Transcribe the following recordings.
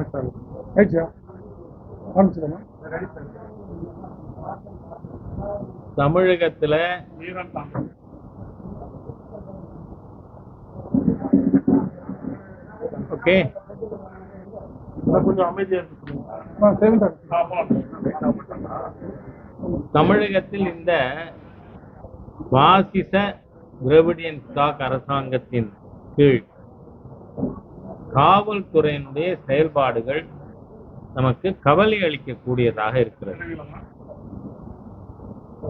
ஆயிடுச்சா ஆரம்பிச்சிடலாம் தமிழகத்துல ஓகே. கொஞ்சம் தமிழகத்தில் இந்த பாசிச திராவிடியன் ஸ்டாக் அரசாங்கத்தின் கீழ் காவல்துறையினுடைய செயல்பாடுகள் நமக்கு கவலை அளிக்கக்கூடியதாக இருக்கிறது.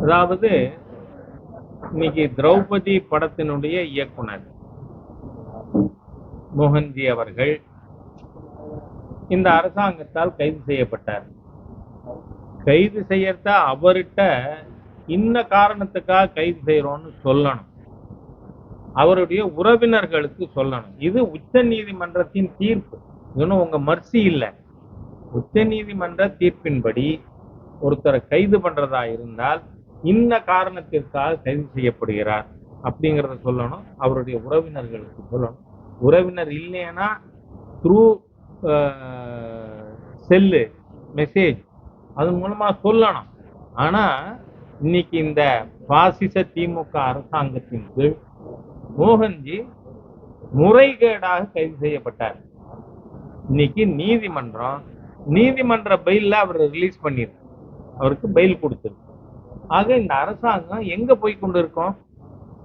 அதாவது இன்னைக்கு திரௌபதி படத்தினுடைய இயக்குனர் மோகன்ஜி அவர்கள் இந்த அரசாங்கத்தால் கைது செய்யப்பட்டார். கைது செய்யறத அவர்கிட்ட இன்ன காரணத்துக்காக கைது செய்யறோம்னு சொல்லணும். அவருடைய உறவினர்களுக்கு சொல்லணும். இது உச்ச நீதிமன்றத்தின் தீர்ப்பு. இன்னும் உங்க மர்சி இல்லை. உச்ச நீதிமன்ற தீர்ப்பின்படி ஒருத்தரை கைது பண்றதா இருந்தால் இன்ன காரணத்திற்காக கைது செய்யப்படுகிறார் அப்படிங்கறத சொல்லணும். அவருடைய உறவினர்களுக்கு சொல்லணும். உறவினர் இல்லைன்னா த்ரூ செல்லு மெசேஜ் அது மூலமா சொல்லணும். ஆனா இன்னைக்கு இந்த பாசிச திமுக அரசாங்கத்தின் கீழ் மோகன்ஜி முறைகேடாக கைது செய்யப்பட்டார். இன்னைக்கு நீதிமன்றம் நீதிமன்ற பெயில்ல அவர் ரிலீஸ் பண்ணிருக்கு அவருக்கு பெயில் கொடுத்துருக்கு. ஆக இந்த அரசாங்கம் எங்க போய் கொண்டு இருக்கோம்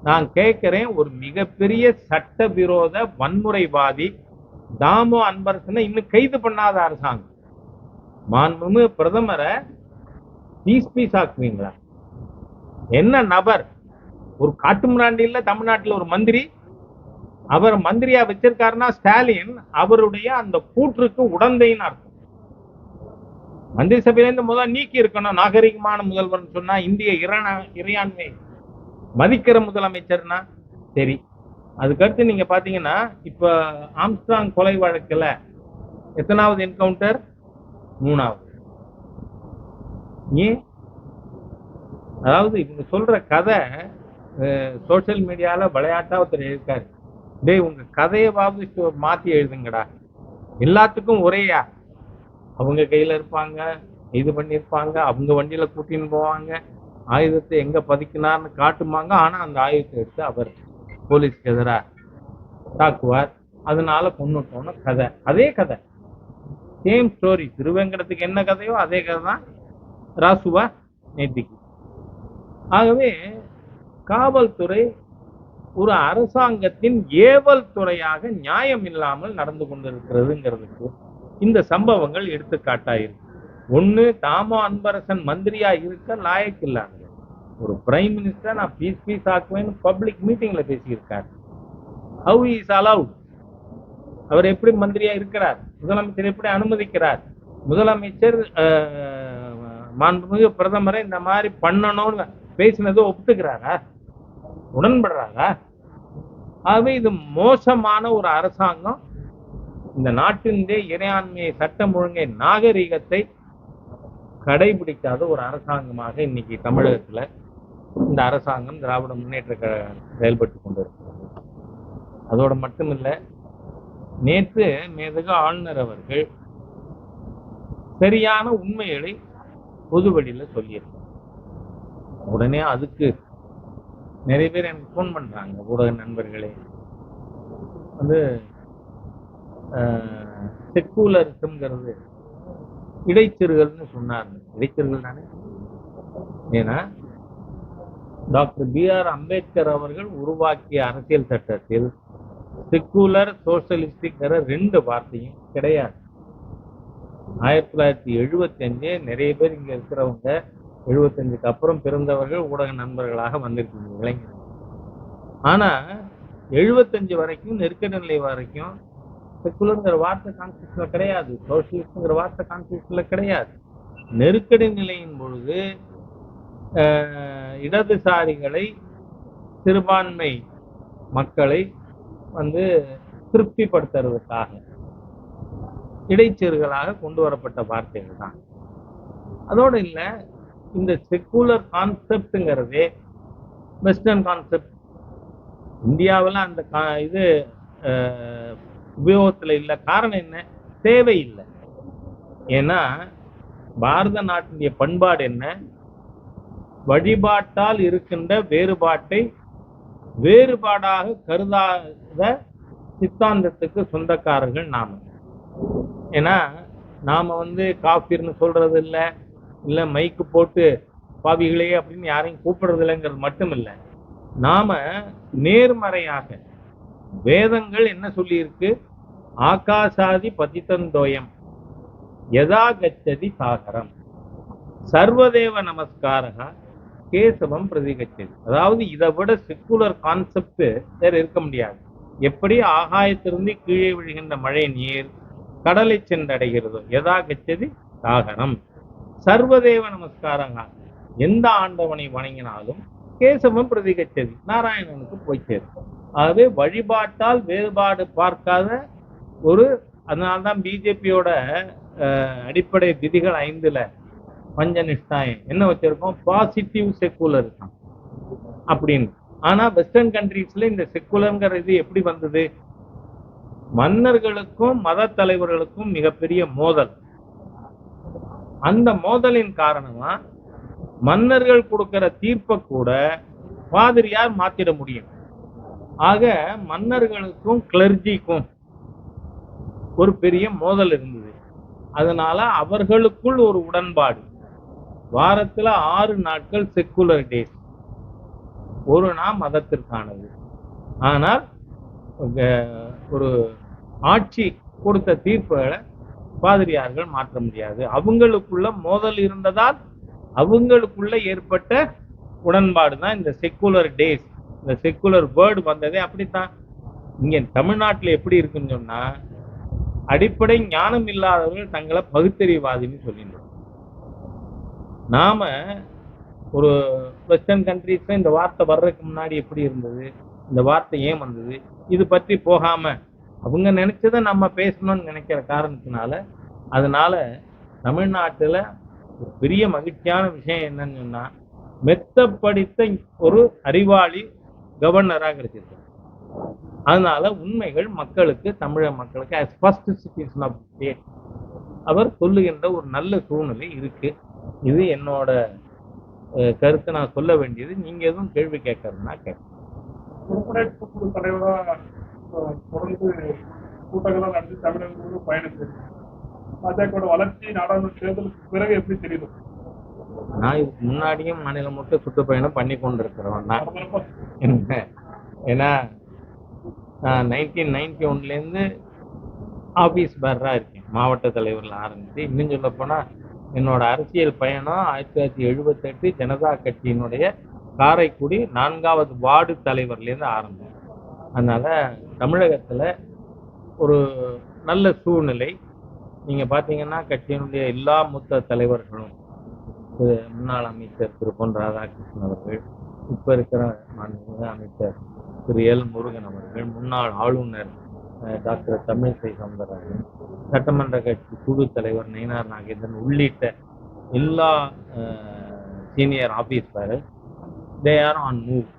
நான் கேட்கிறேன் ஒரு மிகப்பெரிய சட்டவிரோத வன்முறைவாதி தாமோ அன்பரசனை இன்னும் கைது பண்ணாத அரசாங்கம். மாண்புமிகு பிரதமரை பீஸ் பீஸ் ஆக்குவீங்களா? என்ன நபர் ஒரு காட்டு இல்ல தமிழ்நாட்டில் ஒரு மந்திரி. அவர் மந்திரியா வச்சிருக்காருன்னா ஸ்டாலின் அவருடைய அந்த கூற்றுக்கு உடந்தைன்னு அர்த்தம். மந்திரி சபையிலேருந்து முதல் நீக்கி இருக்கணும் நாகரிகமான முதல்வர்னு சொன்னா இந்திய இரண இறையாண்மை மதிக்கிற முதலமைச்சர்னா சரி. அதுக்கடுத்து நீங்க பாத்தீங்கன்னா இப்ப ஆம்ஸ்டாங் கொலை வழக்குல எத்தனாவது என்கவுண்டர்? மூணாவது. ஏன்? அதாவது இவங்க சொல்ற கதை சோசியல் மீடியால விளையாட்டா ஒருத்தர் எழுதிருக்காரு டேய் உங்க கதையவாவது மாற்றி மாத்தி எழுதுங்கடா. எல்லாத்துக்கும் ஒரேயா? அவங்க கையில இருப்பாங்க இது பண்ணியிருப்பாங்க அவங்க வண்டியில கூட்டின்னு போவாங்க ஆயுதத்தை எங்க பதிக்கினார்னு காட்டுமாங்க. ஆனா அந்த ஆயுதத்தை எடுத்து அவர் போலீஸ்க்கு எதிராக தாக்குவார். அதனால கொண்டுட்டோன்னு கதை. அதே கதை. சேம் ஸ்டோரி திருவேங்கடத்துக்கு என்ன கதையோ அதே கதை தான் ராசுவா நேத்திக்கு. ஆகவே காவல்துறை ஒரு அரசாங்கத்தின் ஏவல் துறையாக நியாயம் இல்லாமல் நடந்து கொண்டிருக்கிறதுங்கிறதுக்கு இந்த சம்பவங்கள் எடுத்துக்காட்டாயிருக்கு ஒண்ணு தாமோ அன்பரசன் மந்திரியா இருக்க லாயக்கில்லாங்க ஒரு பிரைம் மினிஸ்டர் நான் பீஸ் பீஸ் ஆக்குவேன்னு பப்ளிக் மீட்டிங்ல பேசியிருக்காரு. ஹவு இஸ் அலவுட் அவர் எப்படி மந்திரியா இருக்கிறார்? முதலமைச்சர் எப்படி அனுமதிக்கிறார்? முதலமைச்சர் மாண்புமிகு பிரதமரை இந்த மாதிரி பண்ணணும்னு பேசினதை ஒப்புத்துக்கிறாரா உடன்படுறாங்க. ஆகவே இது மோசமான ஒரு அரசாங்கம். இந்த நாட்டினுடைய இறையாண்மையை சட்டம் ஒழுங்கை நாகரிகத்தை கடைபிடிக்காத ஒரு அரசாங்கமாக இன்னைக்கு தமிழகத்துல இந்த அரசாங்கம் திராவிட முன்னேற்ற கழகம் செயல்பட்டு கொண்டிருக்கிறது. அதோட மட்டுமில்லை நேற்று மேதகு ஆளுநர் அவர்கள் சரியான உண்மைகளை பொதுவெளியில சொல்லியிருக்கார். உடனே அதுக்கு நிறைய பேர் எனக்கு ஃபோன் பண்றாங்க ஊடக நண்பர்களே. வந்து செக்குலரிசம்ங்கிறது இடைச்சிறுகள்னு சொன்னார் இடைச்சிறுகள் தானே ஏன்னா டாக்டர் பி ஆர் அம்பேத்கர் அவர்கள் உருவாக்கிய அரசியல் சட்டத்தில் செக்குலர் சோசியலிஸ்டிக்ங்கிற ரெண்டு வார்த்தையும் கிடையாது. ஆயிரத்தி தொள்ளாயிரத்தி எழுபத்தி அஞ்சு நிறைய பேர் இங்க இருக்கிறவங்க எழுபத்தஞ்சுக்கு அப்புறம் பிறந்தவர்கள் ஊடக நண்பர்களாக வந்திருக்கீங்க இளைஞர்கள். ஆனா எழுபத்தஞ்சு வரைக்கும் நெருக்கடி நிலை வரைக்கும் செக்குலருங்கிற வார்த்தை கான்ஸ்டியூஷன்ல கிடையாது. சோசியலிஸ்ட்ங்கிற வார்த்தை கான்ஸ்டியூஷன்ல கிடையாது. நெருக்கடி நிலையின் பொழுது இடதுசாரிகளை சிறுபான்மை மக்களை வந்து திருப்திப்படுத்துறதுக்காக இடைச்சீர்களாக கொண்டு வரப்பட்ட வார்த்தைகள் தான். அதோடு இல்லை இந்த செக்குலர் கான்செப்ட்ங்கிறதே வெஸ்டர்ன் கான்செப்ட் இந்தியாவில் அந்த கா- இது உபயோகத்தில் இல்லை. காரணம் என்ன? தேவை இல்லை. ஏன்னா பாரத நாட்டினுடைய பண்பாடு என்ன? வழிபாட்டால் இருக்கின்ற வேறுபாட்டை வேறுபாடாக கருதாத சித்தாந்தத்துக்கு சொந்தக்காரர்கள் நாம. ஏன்னா நாம வந்து காஃபிர்னு சொல்றது இல்லை இல்ல மைக்கு போட்டு பாவிகளே அப்படின்னு யாரையும் கூப்பிடுறது இல்லைங்கிறது மட்டும் இல்லை நாம நேர்மறையாக வேதங்கள் என்ன சொல்லியிருக்கு? ஆகாசாதி பதித்தந்தோயம் யதா கச்சதி சாகரம். சர்வதேவ நமஸ்காரகா கேசவம் பிரதிகச்சது. அதாவது இதை விட செக்குலர் கான்செப்ட் வேற இருக்க முடியாது. எப்படி ஆகாயத்திலிருந்து கீழே விழுகின்ற மழை நீர் கடலை சென்றடைகிறதோ யதா கச்சதி சாகரம். சர்வதேவ நமஸ்காரங்க. எந்த ஆண்டவனை வணங்கினாலும் கேசவம் பிரதிகச்சதி. நாராயணனுக்கு போய் சேரும் ஆகவே வழிபாட்டால் வேறுபாடு பார்க்காத ஒரு அதனால்தான் பிஜேபியோட அடிப்படை விதிகள் ஐந்துல பஞ்சநிஷ்டாயம் என்ன வச்சிருக்கோம்? பாசிட்டிவ் செக்குலர் தான். அப்படின்னு. ஆனா வெஸ்டர்ன் கண்ட்ரீஸ்ல இந்த செக்குலருங்கிற இது எப்படி வந்தது? மன்னர்களுக்கும் மத தலைவர்களுக்கும் மிகப்பெரிய மோதல். அந்த மோதலின் காரணமா மன்னர்கள் கொடுக்கிற தீர்ப்பை கூட பாதிரியார் மாத்திட முடியும். ஆக மன்னர்களுக்கும் கிளர்ஜிக்கும் ஒரு பெரிய மோதல் இருந்தது. அதனால அவர்களுக்குள் ஒரு உடன்பாடு. வாரத்துல ஆறு நாட்கள் செக்குலர் டேஸ் ஒரு நாள் மதத்திற்கானது. ஆனால் ஒரு ஆட்சி கொடுத்த தீர்ப்புகளை பாதிரியார்கள் மாற்ற முடியாது. அவங்களுக்குள்ள மோதல் இருந்ததால் அவங்களுக்குள்ள ஏற்பட்ட உடன்பாடு தான் இந்த செக்குலர் டேஸ் இந்த செக்குலர் வேர்டு வந்ததே அப்படித்தான். இங்க தமிழ்நாட்டுல எப்படி இருக்குன்னு சொன்னா அடிப்படை ஞானம் இல்லாதவர்கள் தங்களை பகுத்தறிவாதின்னு சொல்லிடுறோம் நாம ஒரு வெஸ்டர்ன் கண்ட்ரீஸ்ல இந்த வார்த்தை வர்றதுக்கு முன்னாடி எப்படி இருந்தது? இந்த வார்த்தை ஏன் வந்தது? இது பற்றி போகாம அவங்க நினைச்சதை நம்ம பேசணும்னு நினைக்கிற காரணத்தினால அதனால தமிழ்நாட்டில் ஒரு பெரிய மகிழ்ச்சியான விஷயம் என்னன்னு சொன்னா மெத்த படித்த ஒரு அறிவாளி கவர்னராக கிடைச்சிருக்கு அதனால உண்மைகள் மக்களுக்கு தமிழக மக்களுக்கு as first citizen of state அவர் சொல்லுகின்ற ஒரு நல்ல சூழ்நிலை இருக்கு. இது என்னோட கருத்தை நான் சொல்ல வேண்டியது. நீங்க எதுவும் கேள்வி கேட்கறதுனா கேட்க தொடர்ந்து கூட்டங்களாக நடத்தி தமிழகம் முழுவதும் பயணிச்சிருக்கு பாஜகவோட வளர்ச்சி நாடாளுமன்ற தேர்தலுக்கு பிறகு எப்படி தெரியுது? நான் இதுக்கு முன்னாடியும் மாநிலம் முழுக்க சுற்றுப்பயணம் பண்ணி என்ன? ஏன்னா நான் நைன்டீன் நைன்டி ஒன்லேருந்து ஆஃபீஸ் பேரராக இருக்கேன். மாவட்ட தலைவரில் ஆரம்பித்து இன்னும் சொல்ல போனால் என்னோட அரசியல் பயணம் ஆயிரத்தி தொள்ளாயிரத்தி எழுபத்தெட்டு ஜனதா கட்சியினுடைய காரைக்குடி நான்காவது வார்டு தலைவர்லேருந்து ஆரம்பம். அதனால் தமிழகத்தில் ஒரு நல்ல சூழ்நிலை. நீங்கள் பார்த்தீங்கன்னா கட்சியினுடைய எல்லா மூத்த தலைவர்களும் முன்னாள் அமைச்சர் திரு. பொன் ராதாகிருஷ்ணன் அவர்கள் இப்போ இருக்கிற மாண்புமிகு அமைச்சர் திரு. எல். முருகன் அவர்கள் முன்னாள் ஆளுநர் டாக்டர் தமிழிசை சவுந்தரராஜன் சட்டமன்ற கட்சி குழு தலைவர் நயினார் நாகேந்திரன் உள்ளிட்ட எல்லா senior officer they are on move.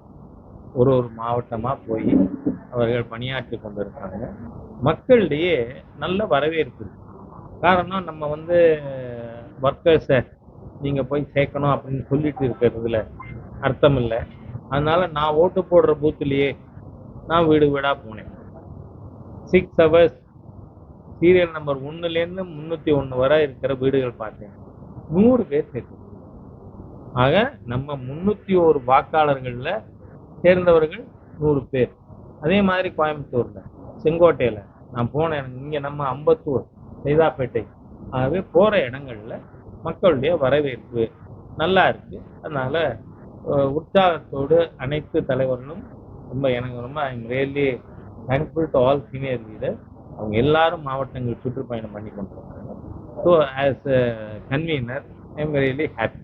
ஒரு ஒரு மாவட்டமாக போய் அவர்கள் பணியாற்றி கொண்டிருக்காங்க மக்களிடையே நல்ல வரவேற்பு காரணம் நம்ம வந்து ஒர்க்கர்ஸை நீங்கள் போய் சேர்க்கணும் அப்படின்னு சொல்லிட்டு இருக்கிறதுல அர்த்தம் இல்லை. அதனால நான் ஓட்டு போடுற பூத்துலேயே நான் வீடு வீடாக போனேன். சிக்ஸ் ஹவர்ஸ் சீரியல் நம்பர் ஒன்றுலேருந்து முந்நூற்றி ஒன்று வரை இருக்கிற வீடுகள் பார்த்தேன். நூறு பேர் சேர்த்து. ஆக நம்ம முந்நூற்றி ஒரு வாக்காளர்களில் சேர்ந்தவர்கள் நூறு பேர். அதே மாதிரி கோயம்புத்தூர்ல செங்கோட்டையில. நான் போனேன் எனக்கு இங்க நம்ம அம்பத்தூர் சைதாப்பேட்டை. ஆகவே போற இடங்கள்ல மக்களுடைய வரவேற்பு நல்லா இருக்கு. அதனால உற்சாகத்தோடு அனைத்து தலைவர்களும் ரொம்ப எனக்கு ரொம்ப I'm really thankful to all senior leader அவங்க எல்லாரும் மாவட்டங்கள் சுற்றுப்பயணம் பண்ணி கொண்டிருக்காங்க. So as a convener I'm really happy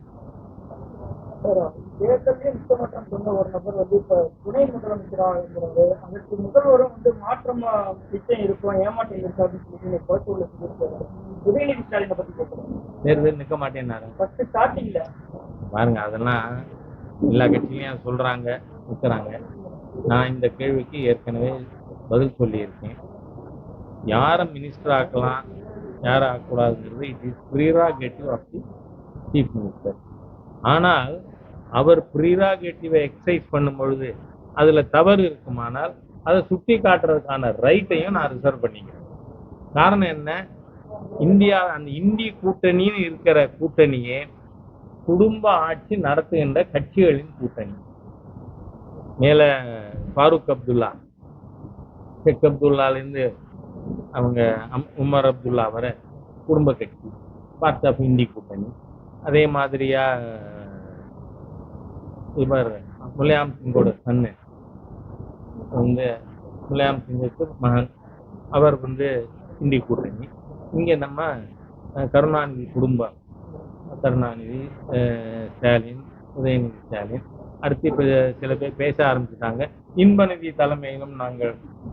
தேர்தலே முத்தமட்டம் சொன்ன ஒரு நபர் வந்து இப்ப துணை முதலமைச்சராக இருக்கிறாரு. அதற்கு முதல்வரும் வந்து மாற்றம் நிச்சயம் இருக்கும் ஏமாற்றம் இருக்காதுன்னு சொல்லி கோயம்புத்தூர்ல சொல்லியிருக்காரு. உதயநிதி ஸ்டாலினை பத்தி கேட்கிறேன் தேர்தல் நிற்க மாட்டேன்னாரு. ஃபர்ஸ்ட் ஸ்டார்டிங்ல பாருங்க அதெல்லாம் எல்லா கட்சியிலையும் சொல்றாங்க நிற்கிறாங்க நான் இந்த கேள்விக்கு ஏற்கனவே பதில் சொல்லியிருக்கேன். யாரை மினிஸ்டர் ஆக்கலாம் யார் ஆகக்கூடாதுங்கிறது it is prerogative of the chief minister ஆனால் அவர் ப்ரீராகேட்டிவை எக்ஸசைஸ் பண்ணும் பொழுது அதுல தவறு இருக்குமானால் அதை சுட்டி காட்டுறதுக்கான ரைட்டையும் நான் ரிசர்வ் பண்ணிக்கிறேன். காரணம் என்ன? இந்தியா அந்த இந்திய கூட்டணின்னு இருக்கிற கூட்டணியே குடும்ப ஆட்சி நடத்துகின்ற கட்சிகளின் கூட்டணி. மேல ஃபாரூக் அப்துல்லா ஷேக் அப்துல்லாலேருந்து அவங்க அம்- உமர் அப்துல்லா வர குடும்ப கட்சி பார்ட் ஆஃப் இந்தி கூட்டணி. அதே மாதிரியாக மாதிரியா இவர் முலாயம் சிங்கோட சன்னு வந்து முலாயம் சிங்குக்கு மகன். அவர் வந்து இந்தி கூட்டணி. இங்கே நம்ம கருணாநிதி குடும்பம். கருணாநிதி அஹ், ஸ்டாலின் உதயநிதி ஸ்டாலின். அடுத்து இப்போ சில பேர் பேச ஆரம்பிச்சிட்டாங்க. இன்பநிதி தலைமையிலும் நாங்கள்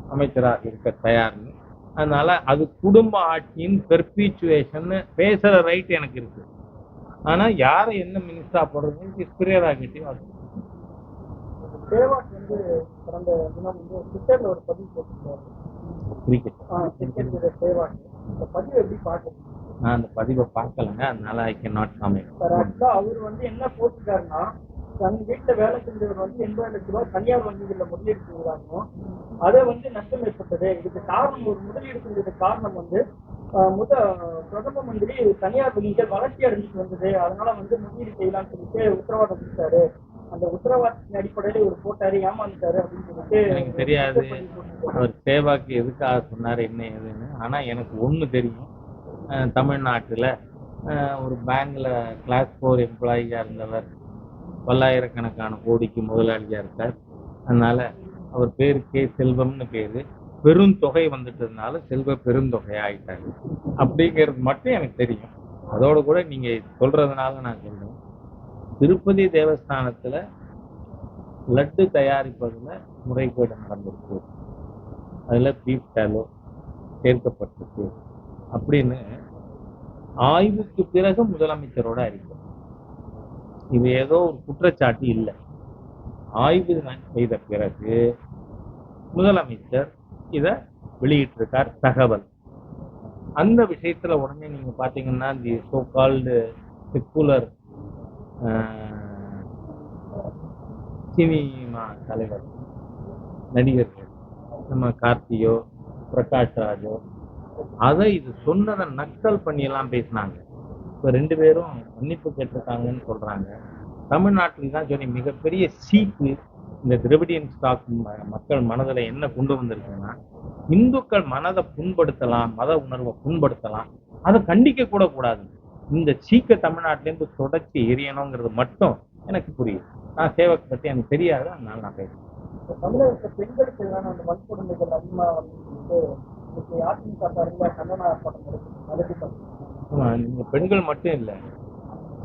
அமைச்சராக இருக்க தயார்னு அதனால அது குடும்ப ஆட்சியின் பெர்பீச்சுவேஷன் பேசுற ரைட் எனக்கு இருக்குது ஆனா யாரை என்ன மினிஸ்டரா போடுறது ஸ்பிரியராகிட்டி சேவாக் வந்து கடந்த தினம் வந்து ட்விட்டர்ல ஒரு பதிவு போட்டிருந்தாரு. கிரிக்கெட் சேவாக். இந்த பதிவு எப்படி பாக்குறீங்க நான் அந்த பதிவை பார்க்கலங்க. அதனால I can not comment sir ஆக்சுவலா அவர் வந்து என்ன போட்டிருக்காருன்னா தன் வீட்டுல வேலை செஞ்சவர் வந்து எண்பது லட்ச ரூபாய் தனியார் வங்கிகள்ல முதலீடு செய்வதாகவும் அதை வந்து நஷ்டம் ஏற்பட்டது. இதுக்கு காரணம் ஒரு முதலீடு செஞ்சதுக்கு காரணம் வந்து முத பிரதம மந்திரி தனியார் வங்கிகள் வளர்ச்சி அடைஞ்சிட்டு வந்தது. அதனால வந்து முதலீடு செய்யலாம்னு சொல்லிட்டு உத்தரவாதம் கொடுத்தாரு. அந்த உத்தரவாதத்தின் அடிப்படையில இவர் போட்டாரு ஏமாந்துட்டாரு அப்படின்னு சொல்லிட்டு எனக்கு தெரியாது. அவர் சேவாக்கு எதுக்காக சொன்னார் என்ன ஏதுன்னு. ஆனா எனக்கு ஒண்ணு தெரியும். தமிழ்நாட்டுல ஒரு பேங்க்ல கிளாஸ் ஃபோர் எம்ப்ளாயியா இருந்தவர். பல்லாயிரக்கணக்கான கோடிக்கு முதலாளியா இருக்கார். அதனால அவர் பேரு கே செல்வம்னு பேரு. பெருந்தொகை வந்துட்டதுனால செல்வ பெருந்தொகை ஆயிட்டாரு அப்படிங்கிறது மட்டும் எனக்கு தெரியும். அதோட கூட நீங்கள் சொல்கிறதுனால நான் சொல்கிறேன் திருப்பதி தேவஸ்தானத்தில் லட்டு தயாரிப்பதில் முறைகேடு நடந்திருக்கு. அதில் பீஃப் டாலோ சேர்க்கப்பட்டிருக்கு. அப்படின்னு ஆய்வுக்கு பிறகு முதலமைச்சரோட அறிக்கை. இது ஏதோ ஒரு குற்றச்சாட்டு இல்லை. ஆய்வு செய்த பிறகு முதலமைச்சர் இதை வெளியிட்டிருக்கார் தகவல். அந்த விஷயத்துல உடனே நீங்க பாத்தீங்கன்னா the so called secular cinema தலைவர் நடிகர்கள் நம்ம கார்த்தியோ பிரகாஷ் ராஜோ அதை இது சொன்னதை நக்கல் பண்ணி எல்லாம் பேசினாங்க. இப்போ ரெண்டு பேரும் மன்னிப்பு கேட்டிருக்காங்கன்னு சொல்றாங்க. தமிழ்நாட்டில் தான் சொல்லி மிகப்பெரிய சீக்கு இந்த திரவிடியன் ஸ்டாக் மக்கள் மனதுல என்ன கொண்டு வந்திருக்குன்னா இந்துக்கள் மனதை புண்படுத்தலாம் மத உணர்வை புண்படுத்தலாம். அதை கண்டிக்க கூட கூடாது. இந்த சீக்க தமிழ்நாட்டிலேருந்து தொடச்சி எரியணுங்கிறது மட்டும் எனக்கு புரியுது. நான் சேவக் பத்தி எனக்கு தெரியாது அதனால நான் பேசுறேன். இப்ப தமிழகத்துல பெண்களுக்கு எதிரான அந்த வன்கொடுமைகள் அதிமுக சார்பில் கண்டன ஆர்ப்பாட்டம் பெண்கள் மட்டும் இல்ல.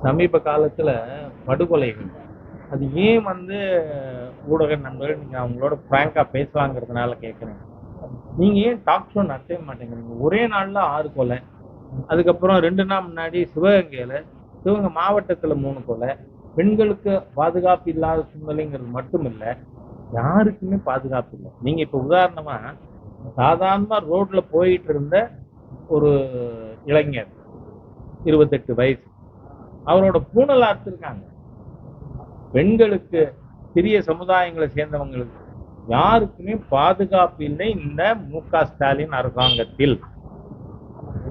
சமீப காலத்துல படுகொலைகள். அது ஏன் வந்து ஊடக நண்பர்கள் நீங்க அவங்களோட பிராங்கா பேசலாங்கிறதுனால கேட்குறேன் நீங்க ஏன் டாக் ஷோ நடத்தவே மாட்டேங்கிறீங்க? ஒரே நாள்ல ஆறு கொலை அதுக்கப்புறம் ரெண்டு நாள் முன்னாடி சிவகங்கையில சிவகங்கை மாவட்டத்துல மூணு கொலை பெண்களுக்கு பாதுகாப்பு இல்லாத சூழ்நிலைங்கிறது மட்டும் இல்ல யாருக்குமே பாதுகாப்பு இல்லை. நீங்க இப்ப உதாரணமா சாதாரணமா ரோட்ல போயிட்டு இருந்த ஒரு இளைஞர் இருபத்தெட்டு வயசு அவரோட பூணல் அறுத்திருக்காங்க பெண்களுக்கு சிறிய சமுதாயங்களை சேர்ந்தவங்களுக்கு யாருக்குமே பாதுகாப்பு இல்லை. இந்த மு க ஸ்டாலின் அரசாங்கத்தில்.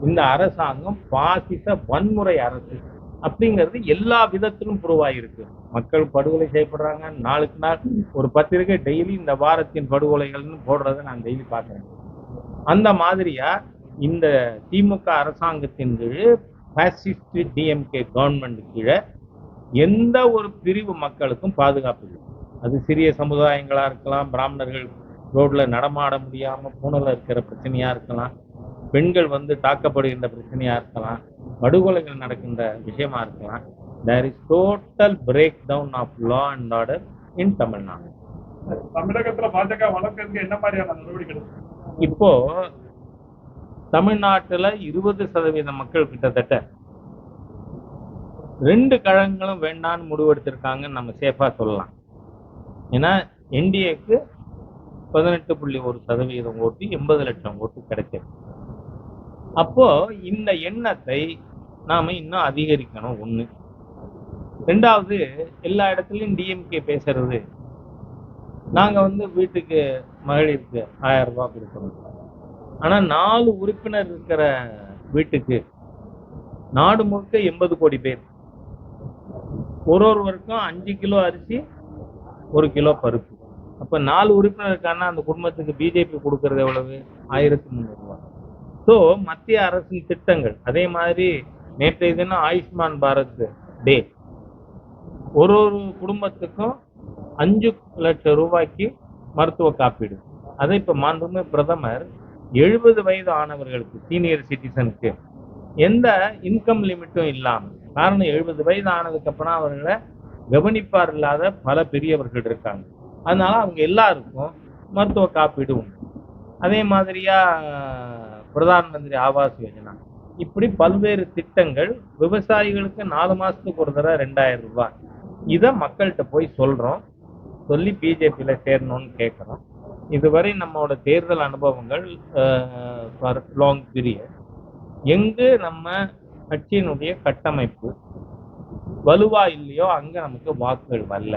இந்த அரசாங்கம் பாசிச வன்முறை அரசு அப்படிங்கிறது எல்லா விதத்திலும் புருவாயிருக்கு மக்கள் படுகொலை செய்யப்படுறாங்க. நாளுக்கு நாள் ஒரு பத்திரிகை டெய்லி இந்த வாரத்தின் படுகொலைகள்னு போடுறதை நான் டெய்லி பார்க்குறேன். அந்த மாதிரியா இந்த திமுக அரசாங்கத்தின் கீழ் பாசிஸ்ட் டிஎம்கே கவர்மெண்ட் கீழே எந்த ஒரு பிரிவு மக்களுக்கும் பாதுகாப்பு இல்லை. அது சிறிய சமுதாயங்களா இருக்கலாம் பிராமணர்கள் ரோட்ல நடமாட முடியாம பூனல இருக்கிற பிரச்சனையா இருக்கலாம் பெண்கள் வந்து தாக்கப்படுகின்ற பிரச்சனையா இருக்கலாம் படுகொலைகள் நடக்கின்ற விஷயமா இருக்கலாம். There is total break down of law and order in Tamil Nadu தமிழகத்துல பாஜக வளர்க்கறதுக்கு என்ன மாதிரியான நடவடிக்கை? இப்போ தமிழ்நாட்டுல இருபது சதவீத மக்கள் கிட்டத்தட்ட ரெண்டு கழகங்களும் வேண்டான்னு முடிவெடுத்திருக்காங்கன்னு நம்ம சேஃபா சொல்லலாம். ஏன்னா என்டிஏக்கு பதினெட்டு புள்ளி ஒரு சதவீதம் ஓட்டு எண்பது லட்சம் ஓட்டு கிடைச்சது அப்போ இந்த எண்ணத்தை நாம இன்னும் அதிகரிக்கணும் ஒண்ணு. ரெண்டாவது எல்லா இடத்துலையும் டிஎம்கே பேசுறது. நாங்க வந்து வீட்டுக்கு மகளிருக்கு ஆயிரம் ரூபாய் கொடுக்கணும். ஆனா நாலு உறுப்பினர் இருக்கிற வீட்டுக்கு நாடு முழுக்க எண்பது கோடி பேர். ஒரு ஒருவருக்கும் அஞ்சு கிலோ அரிசி ஒரு கிலோ பருப்பு. அப்ப நாலு உறுப்பினர் அந்த குடும்பத்துக்கு பிஜேபி கொடுக்கறது எவ்வளவு? ஆயிரத்தி முந்நூறு ரூபாய் ஸோ மத்திய அரசின் திட்டங்கள் அதே மாதிரி நேற்றைய தினம் ஆயுஷ்மான் பாரத் டே. ஒரு ஒரு குடும்பத்துக்கும் அஞ்சு லட்சம் ரூபாய்க்கு மருத்துவ காப்பீடு. அதை இப்போ மாண்புமிகு பிரதமர் எழுபது வயது ஆனவர்களுக்கு சீனியர் சிட்டிசனுக்கு எந்த இன்கம் லிமிட்டும் இல்லாமல் காரணம் எழுபது வயது ஆனதுக்கு அப்புறம் அவர்களை கவனிப்பார் இல்லாத பல பெரியவர்கள் இருக்காங்க. அதனால அவங்க எல்லாருக்கும் மருத்துவ காப்பீடு உண்டு. அதே மாதிரியா பிரதான் மந்திரி ஆவாஸ் யோஜனா. இப்படி பல்வேறு திட்டங்கள் விவசாயிகளுக்கு நாலு மாசத்துக்கு ஒரு தடவை ரெண்டாயிரம் ரூபாய். இதை மக்கள்கிட்ட போய் சொல்றோம். சொல்லி பிஜேபியில சேரணும்னு கேட்குறோம் இதுவரை நம்மளோட தேர்தல் அனுபவங்கள் ஃபார் லாங் பீரியட் எங்கு நம்ம கட்சியினுடைய கட்டமைப்பு வலுவா இல்லையோ அங்க நமக்கு வாக்குகள் வரல.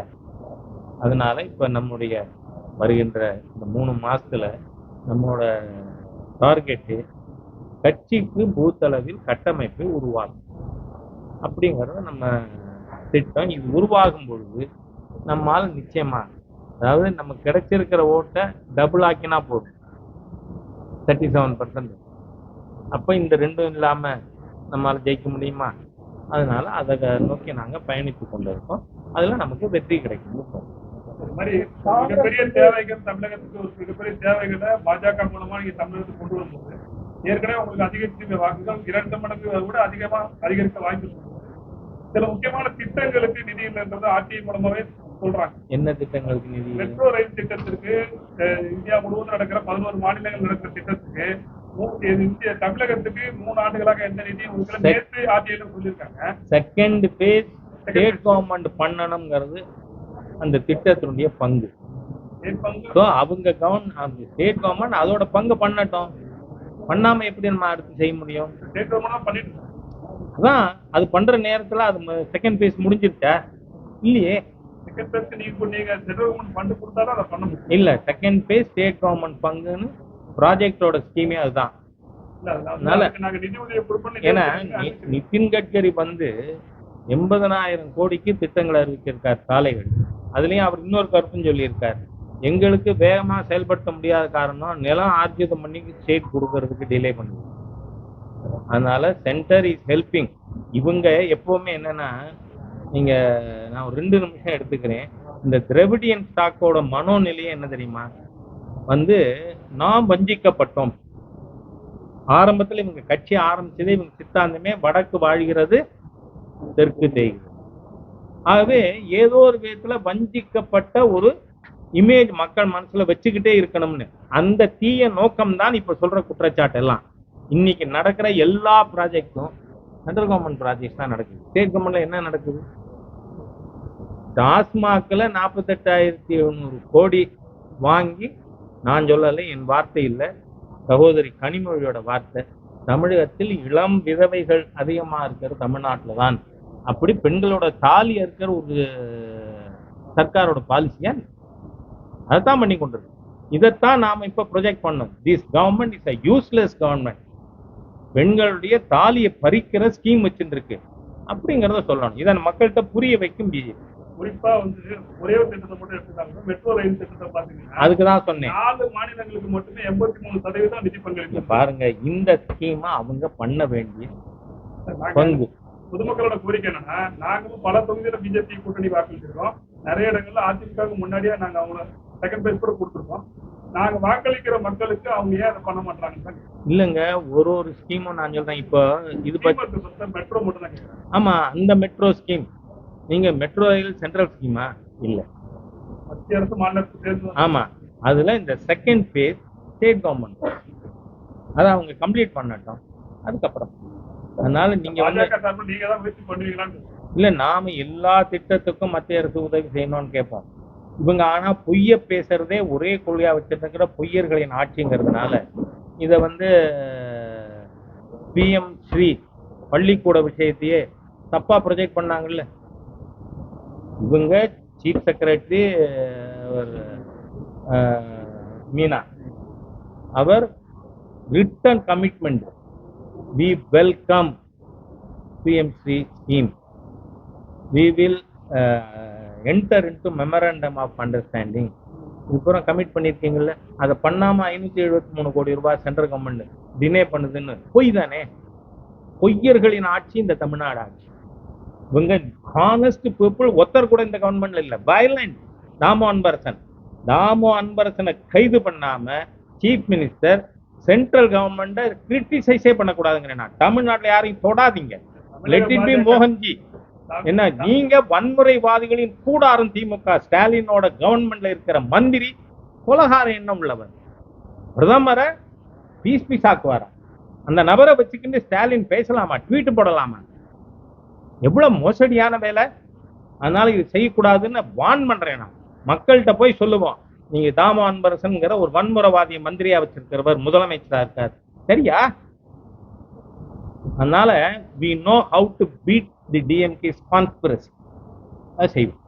அதனால இப்ப நம்முடைய வருகின்ற இந்த மூணு மாசத்துல நம்மளோட டார்கெட்டு கட்சிக்கு பூத் அளவில் கட்டமைப்பை உருவாகும் அப்படிங்கிறத நம்ம திட்டம் இது உருவாகும் பொழுது நம்மால் நிச்சயமா அதாவது நம்ம கிடைச்சிருக்கிற ஓட்டை டபுள் ஆக்கினா போதும். தேர்ட்டி செவன் பர்சன்ட் அப்போ இந்த ரெண்டும் இல்லாமல் நம்மால ஜெயிக்க முடியுமா? அதனால அதை நோக்கி நாங்க பயணித்து கொண்டு இருக்கோம் அதுல நமக்கு வெற்றி கிடைக்கும் மிகப்பெரிய தேவைகள் தமிழகத்துக்கு ஒரு மிகப்பெரிய தேவைகளை பாஜக மூலமா நீங்க தமிழகத்துக்கு கொண்டு வரும்போது ஏற்கனவே உங்களுக்கு அதிகரிச்சிருக்க வாக்குகள் இரண்டு மடங்கு விட அதிகமா அதிகரிக்க வாய்ப்பு. சில முக்கியமான திட்டங்களுக்கு நிதி இல்லைன்றது ஆட்சி மூலமாவே சொல்றாங்க. என்ன திட்டங்களுக்கு நிதி மெட்ரோ ரயில் திட்டத்திற்கு இந்தியா முழுவதும் நடக்கிற பதினோரு மாநிலங்கள் நடக்கிற திட்டத்துக்கு தமிழகத்துக்கு மூணு ஆண்டுகளாக எந்த நிதியும். நேற்று ஆட்சியில சொல்லியிருக்காங்க. செகண்ட் பேஸ் ஸ்டேட் கவர்மெண்ட் பண்ணணுங்கிறது அந்த திட்டத்தினுடைய பங்கு. ஸோ அவங்க கவர்ன் அந்த ஸ்டேட் கவர்மெண்ட் அதோட பங்கு பண்ணட்டும். பண்ணாம எப்படி நம்ம அடுத்து செய்ய முடியும். அதான் அது பண்ற நேரத்துல அது செகண்ட் பேஸ் முடிஞ்சிருச்சா? இல்லையே. இல்ல செகண்ட் பேஸ் ஸ்டேட் கவர்மெண்ட் பங்குன்னு ப்ராஜெக்டோட ஸ்கீமே அதுதான். அதனால- ஏன்னா நிதின் கட்கரி வந்து எண்பதனாயிரம் கோடிக்கு திட்டங்களை அறிவிச்சிருக்கார் சாலைகள். அதுலயும் அவர் இன்னொரு கருத்தும் சொல்லியிருக்கார். எங்களுக்கு வேகமா செயல்படுத்த முடியாத காரணம் நிலம் ஆர்ஜிதம் பண்ணி ஸ்டேட் கொடுக்கறதுக்கு டிலே பண்ணுது அதனால சென்டர் இஸ் ஹெல்பிங் இவங்க எப்பவுமே என்னன்னா நீங்க நான் ஒரு ரெண்டு நிமிஷம் எடுத்துக்கிறேன். இந்த திரவிடியன் ஸ்டாக்கோட மனோநிலையே என்ன தெரியுமா? வந்து நாம் வஞ்சிக்கப்பட்டோம். ஆரம்பத்தில் இவங்க கட்சி ஆரம்பிச்சது இவங்க சித்தாந்தமே வடக்கு வாழ்கிறது தெற்கு தேய்கிறது. ஆகவே ஏதோ ஒரு விதத்துல வஞ்சிக்கப்பட்ட ஒரு இமேஜ் மக்கள் மனசுல வச்சுக்கிட்டே இருக்கணும்னு. அந்த தீய நோக்கம் தான் இப்ப சொல்ற குற்றச்சாட்டு எல்லாம். இன்னைக்கு நடக்கிற எல்லா ப்ராஜெக்டும் சென்ட்ரல் கவர்மெண்ட் ப்ராஜெக்ட் தான் நடக்குது. ஸ்டேட் கவர்மெண்ட்ல என்ன நடக்குது? டாஸ்மாக்ல நாற்பத்தெட்டாயிரத்தி எழுநூறு கோடி வாங்கி நான் சொல்லலை என் வார்த்தை இல்லை. சகோதரி கனிமொழியோட வார்த்தை தமிழகத்தில் இளம் விதவைகள் அதிகமா இருக்கிற தமிழ்நாட்டில் தான் அப்படி பெண்களோட தாலி இருக்கிற ஒரு சர்க்காரோட பாலிசியா அதைத்தான் பண்ணி கொண்டிருக்கு. இதைத்தான் நாம இப்போ ப்ரொஜெக்ட் பண்ணோம். This government is a useless government பெண்களுடைய தாலியை பறிக்கிற ஸ்கீம் வச்சுருக்கு அப்படிங்கிறத சொல்லணும். இதை மக்கள்கிட்ட புரிய வைக்கும் பிஜேபி குறிப்பா வந்து ஒரே ஒரு திட்டத்தை மட்டும் எடுத்துக்காங்க மெட்ரோ ரயில் திட்டத்தை பாத்தீங்கன்னா அதுக்கு தான் சொன்னேன். நாலு மாநிலங்களுக்கு மட்டுமே எண்பத்தி மூணு சதவீதம் நிதி பங்களிப்பு. பாருங்க இந்த ஸ்கீமை அவங்க பண்ண வேண்டிய பங்கு. பொதுமக்களோட கோரிக்கை என்னன்னா நாங்களும் பல தொகுதியில பிஜேபி கூட்டணி வாக்களிச்சிருக்கோம். நிறைய இடங்கள்ல அதிமுகவுக்கு முன்னாடியே நாங்க அவங்கள செகண்ட் பேஸ் கூட கொடுத்துருக்கோம். நாங்க வாக்களிக்கிற மக்களுக்கு அவங்க ஏன் அதை பண்ண மாட்டாங்க இல்லைங்க ஒரு ஒரு ஸ்கீமும் நான் சொல்றேன். இப்போ இது பத்தி மெட்ரோ மட்டும் தான் ஆமா அந்த மெட்ரோ ஸ்கீம் நீங்க மெட்ரோ ரயில் சென்ட்ரல் ஸ்கீமா இல்ல. மத்திய அரசு சேர்ந்து ஆமா. அதுல இந்த செகண்ட் ஃபேஸ் ஸ்டேட் கவர்மெண்ட் அதை அவங்க கம்ப்ளீட் பண்ணட்டும். அதுக்கப்புறம். அதனால நீங்க வந்து இல்ல நாம எல்லா திட்டத்துக்கும் மத்திய அரசு உதவி செய்யணும்னு கேட்போம். இவங்க ஆனா பொய்ய பேசுறதே ஒரே கொள்கையா வச்சிருக்கிற பொய்யர்களின் ஆட்சிங்கிறதுனால இத வந்து பிஎம் ஸ்ரீ பள்ளிக்கூட விஷயத்தையே தப்பா ப்ரொஜெக்ட் பண்ணாங்கல்ல. இவங்க chief secretary Meena. Our written commitment we welcome PMC scheme we will enter into memorandum of understanding understanding. Commit பண்ணியிருக்கீங்கல்ல அதை பண்ணாமல் ஐநூற்றி எழுபத்தி மூணு கோடி ரூபாய் சென்ட்ரல் கவர்மெண்ட் டினே பண்ணுதுன்னு பொய் தானே? பொய்யர்களின் ஆட்சி இந்த தமிழ்நாடு ஆட்சி. இவங்க ஹானஸ்ட் பீப்புள் ஒருத்தர் கூட இந்த கவர்மெண்ட்ல இல்ல. வயலண்ட் தாமோ அன்பரசன். தாமோ அன்பரசனை கைது பண்ணாம சீஃப் மினிஸ்டர் சென்ட்ரல் கவர்மெண்ட்டை கிரிட்டிசைஸே பண்ணக்கூடாதுங்கிறேன் நான். தமிழ்நாட்டுல யாரையும் தொடாதீங்க. லெட் இட் பி மோகன்ஜி என்ன நீங்க வன்முறைவாதிகளின் கூடாரம் திமுக ஸ்டாலினோட கவர்மெண்ட்ல இருக்கிற மந்திரி கொலகார எண்ணம் உள்ளவர். பிரதமரை பீஸ் பீஸ் ஆக்குவாரா? அந்த நபரை வச்சுக்கிட்டு ஸ்டாலின் பேசலாமா? ட்வீட் போடலாமா? எவ்வளவு மோசடியான வேலை? அதனால இது செய்யக்கூடாதுன்னு வான் பண்றேன் நான். மக்கள்கிட்ட போய் சொல்லுவோம். நீங்க தாமோ அன்பரசன்ங்கிற ஒரு வன்முறைவாதிய மந்திரியா வச்சிருக்கிறவர் முதலமைச்சரா இருக்கார். சரியா? அதனால we know how to beat the DMK conspiracy செய்வோம்.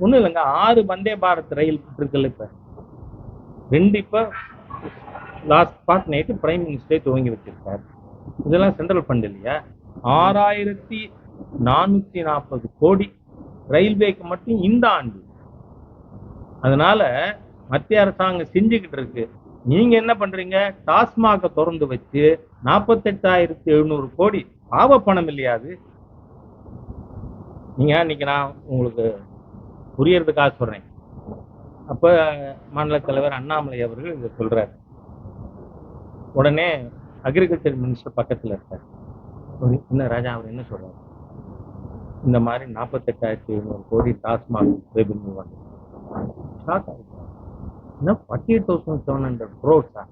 ஒண்ணும் இல்லைங்க ஆறு வந்தே பாரத் ரயில் இருக்குல்ல இப்ப. ரெண்டு இப்ப லாஸ்ட் பார்ட் நைட்டு பிரைம் மினிஸ்டரே துவங்கி வச்சிருக்காரு இதெல்லாம் சென்ட்ரல் ஃபண்ட் இல்லையா? ஆறாயிரத்தி நானூத்தி நாற்பது கோடி ரயில்வேக்கு மட்டும் இந்த ஆண்டு. அதனால மத்திய அரசாங்கம் செஞ்சுக்கிட்டு இருக்கு. நீங்க என்ன பண்றீங்க? டாஸ்மாக திறந்து வச்சு நாற்பத்தெட்டாயிரத்தி எழுநூறு கோடி பாவ பணம் இல்லையாது நீங்க இன்னைக்கு நான் உங்களுக்கு புரியறதுக்காக சொல்றேன். அப்ப மாநில தலைவர் அண்ணாமலை அவர்கள் இதை சொல்றாரு. உடனே அக்ரிகல்ச்சர் மினிஸ்டர் பக்கத்துல இருக்கார். என்ன ராஜா அவர் என்ன சொல்றாரு? இந்த மாதிரி நாற்பத்தெட்டாயிரத்தி ஐநூறு கோடி டாஸ்மாக் ரெவென்யூ வந்து. ஷாக் என்ன forty eight thousand seven hundred க்ரோட்ஸா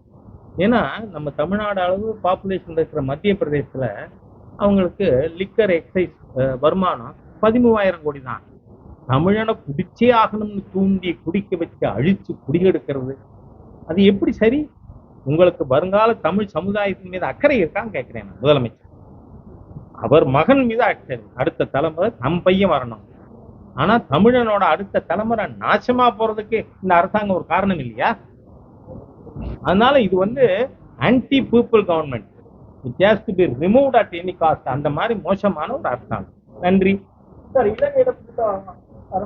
ஏன்னா நம்ம தமிழ்நாடு அளவு பாப்புலேஷன் இருக்கிற மத்திய பிரதேசத்துல அவங்களுக்கு லிக்கர் எக்ஸைஸ் வருமானம் பதிமூவாயிரம் கோடி தான் தமிழனை குடிச்சே ஆகணும்னு தூண்டி குடிக்க வச்சு அழிச்சு குடியெடுக்கிறது அது எப்படி சரி? உங்களுக்கு வருங்கால தமிழ் சமுதாயத்தின் மீது அக்கறை இருக்கான்னு கேட்கிறேன் நான் முதலமைச்சர். அவர் மகன் மீது அக்கறை. அடுத்த தலைமுறை நம் பையன் வரணும். ஆனா தமிழனோட அடுத்த தலைமுறை நாசமா போறதுக்கு இந்த அரசாங்கம் ஒரு காரணம் இல்லையா? அதனால இது வந்து anti people government it has to be removed at any cost அந்த மாதிரி மோசமான ஒரு அரசாங்கம். நன்றி. சார் இலங்கையில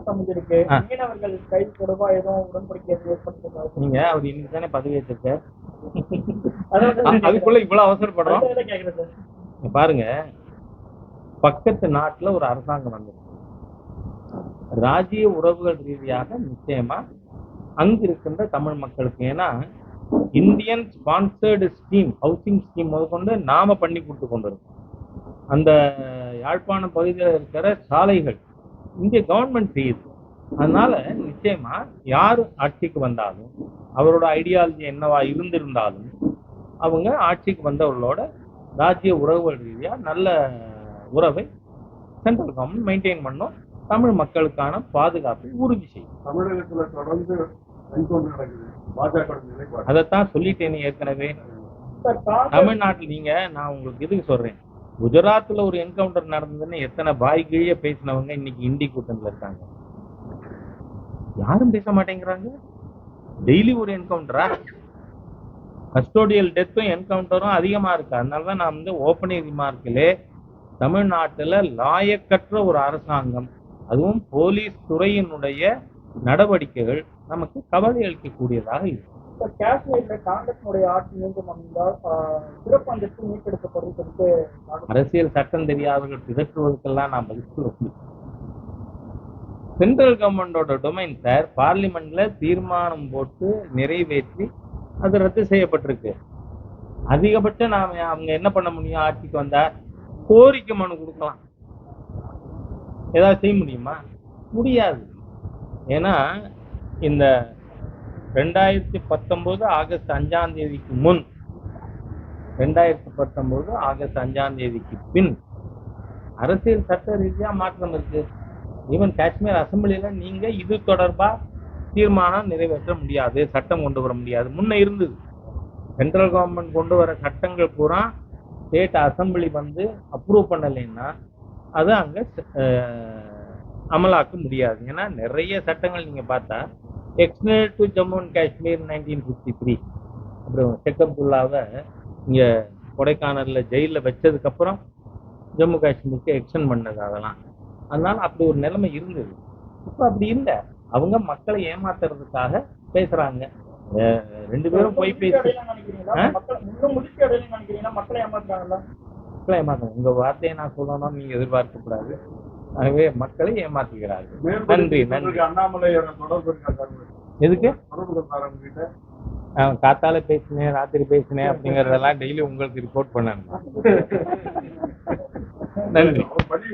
அமைஞ்சிருக்கு ஆ. மீனவர்கள் கைது தொடர்பா எதுவும் உடன்படிக்கை எதுவும் ஏற்படுத்திருக்காரு நீங்க அவர் இன்னைக்கு தானே பதவி ஏற்றிருக்கார் அதான் அதுக்குள்ள இவ்வளவு அவசரப்படுறோம். பாருங்க. பக்கத்து நாட்டுல ஒரு அரசாங்கம் வந்திருக்கு. ராஜ்ய உறவுகள் ரீதியாக நிச்சயமா அங்க இருக்கின்ற தமிழ் மக்களுக்கு ஏன்னா Indian sponsored scheme housing scheme முதற்கொண்டு நாம பண்ணி கொடுத்து கொண்டு இருக்கோம் அந்த யாழ்ப்பாணம் பகுதியில் இருக்கிற சாலைகள் இந்திய கவர்மெண்ட் செய்யுது அதனால நிச்சயமா யார் ஆட்சிக்கு வந்தாலும் அவரோட ஐடியாலஜி என்னவா இருந்திருந்தாலும் அவங்க ஆட்சிக்கு வந்தவர்களோட ராஜ்ய உறவுகள் ரீதியா நல்ல உறவை சென்ட்ரல் கவர்மெண்ட் மெயின்டைன் பண்ணும். தமிழ் மக்களுக்கான பாதுகாப்பை உறுதி செய்யும். தமிழகத்துல தொடர்ந்து அதைத்தான் சொல்லிட்டேன் ஏற்கனவே. தமிழ்நாட்டில் நீங்க நான் உங்களுக்கு எதுக்கு சொல்றேன்? குஜராத்தில் ஒரு என்கவுண்டர் நடந்ததுன்னு எத்தனை பாய் கீழே பேசினவங்க இன்னைக்கு இந்தி கூட்டணியில் இருக்காங்க? யாரும் பேச மாட்டேங்கிறாங்க. டெய்லி ஒரு என்கவுண்டரா கஸ்டோடியல் டெத்தும் என்கவுண்டரும் அதிகமா இருக்கு. அதனாலதான் நான் வந்து ஓப்பனிங் ரிமார்க்கிலே தமிழ்நாட்டுல லாயக்கற்ற ஒரு அரசாங்கம் அதுவும் போலீஸ் துறையினுடைய நடவடிக்கைகள் நமக்கு கவலை அளிக்கக்கூடியதாக இருக்கும் சார் காஷ்மீர்ல காங்கிரசினுடைய ஆட்சி மீண்டும் அமைந்தால் சிறப்பு அந்தஸ்து மீட்டெடுக்கப்படும் சொல்லிட்டு அரசியல் சட்டம் தெரியாதவர்கள் திரட்டுவதற்கெல்லாம் நாம் பதில் சென்ட்ரல் கவர்மெண்டோட டொமைன் சார் பார்லிமெண்ட்ல தீர்மானம் போட்டு நிறைவேற்றி அது ரத்து செய்யப்பட்டிருக்கு. அதிகபட்சம் நாம அவங்க என்ன பண்ண முடியும்? ஆட்சிக்கு வந்தா கோரிக்கை மனு கொடுக்கலாம். ஏதாவது செய்ய முடியுமா? முடியாது. ஏன்னா இந்த ரெண்டாயிரத்தி பத்தொம்போது ஆகஸ்ட் அஞ்சாம் தேதிக்கு முன். ரெண்டாயிரத்தி பத்தொன்பது ஆகஸ்ட் அஞ்சாம் தேதிக்கு பின். அரசியல் சட்ட ரீதியா மாற்றம் இருக்கு. ஈவன் காஷ்மீர் அசம்பிளியில் நீங்க இது தொடர்பா தீர்மானம் நிறைவேற்ற முடியாது சட்டம் கொண்டு வர முடியாது. முன்ன இருந்தது. சென்ட்ரல் கவர்மெண்ட் கொண்டு வர சட்டங்கள் பூரா ஸ்டேட் அசெம்பிளி வந்து அப்ரூவ் பண்ணலைன்னா அது அங்கே அமலாக்க முடியாது. ஏன்னா நிறைய சட்டங்கள் நீங்கள் பார்த்தா external to Jammu and Kashmir nineteen fifty three அப்புறம் செக்கப்புல்லாவை இங்கே கொடைக்கானலில் ஜெயிலில் வச்சதுக்கப்புறம் ஜம்மு காஷ்மீருக்கு எக்ஸ்டெண்ட் பண்ணது அதெல்லாம். அதனால அப்படி ஒரு நிலைமை இருந்தது. இப்போ அப்படி இல்லை. அவங்க மக்களை ஏமாத்துறதுக்காக பேசுறாங்க. அஹ் ரெண்டு பேரும் போய் பேசி? மக்கள் ஏமாத்துறாங்களா? மக்களை ஏமாத்துறாங்க. உங்க வார்த்தையை நான் சொல்லணும்னு நீங்க எதிர்பார்க்க கூடாது ஆகவே மக்களை ஏமாத்துகிறார்கள் நன்றி நன்றி. அண்ணாமலையோட தொடர்பு? எதுக்கு? காத்தால பேசினேன் ராத்திரி பேசினேன் அப்படிங்கறதெல்லாம் டெய்லி உங்களுக்கு ரிப்போர்ட் பண்ணணும் நன்றி. அவர் பள்ளி